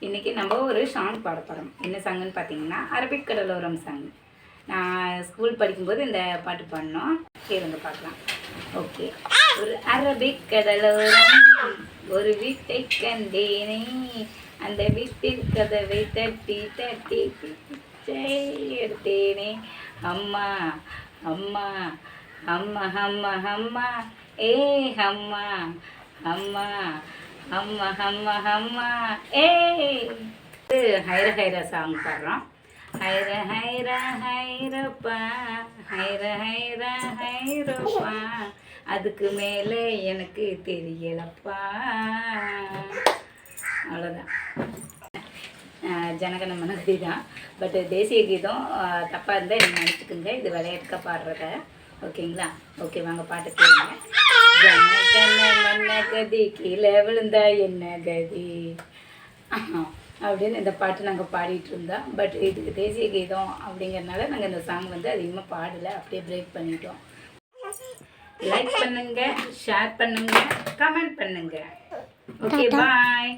இன்றைக்கி நம்ம ஒரு சாங் பாட போகிறோம் என்ன சாங்குன்னு பார்த்தீங்கன்னா அரபிக் கடலோரம் சாங் நான் ஸ்கூல் படிக்கும்போது இந்த பாட்டு பாடினோம். கேளுங்க பார்க்கலாம். ஓகே ஒரு அரபிக் கடலோரம் ஒரு வீட்டை கண்டேனே. அந்த வீட்டில் கதவை தட்டி தட்டி எடுத்தேனே. அம்மா அம்மா அம்மா அம்மா அம்மா. ஏ அம்மா அம்மா. அம்மா அம்மா அம்மா. ஏ இது ஹைர ஹைர சாங் பாடுறோம். ஹைர ஹைர ஹைரப்பா. ஹைர ஹைர ஹைரப்பா. அதுக்கு மேலே எனக்கு தெரியலப்பா. அவ்வளோதான் ஜனகன மனதி தான். பட் தேசிய கீதம் தப்பாக இருந்தால் என்ன நினச்சிக்கோங்க இது விளையாட்டுக்க பாடுறத. ஓகேங்களா? ஓகே வாங்க பாட்டு கேளுங்க. மன்ன கதி கீழே விழுந்தா என்ன கதி? அப்படின்னு இந்த பாட்டு நாங்கள் பாடிட்டு இருந்தோம். பட் இதுக்கு தேசிய கீதம் அப்படிங்கறனால நாங்கள் இந்த சாங் வந்து அதிகமாக பாடலை. அப்படியே பிரேக் பண்ணிட்டோம். லைக் பண்ணுங்க ஷேர் பண்ணுங்க கமெண்ட் பண்ணுங்க. Okay bye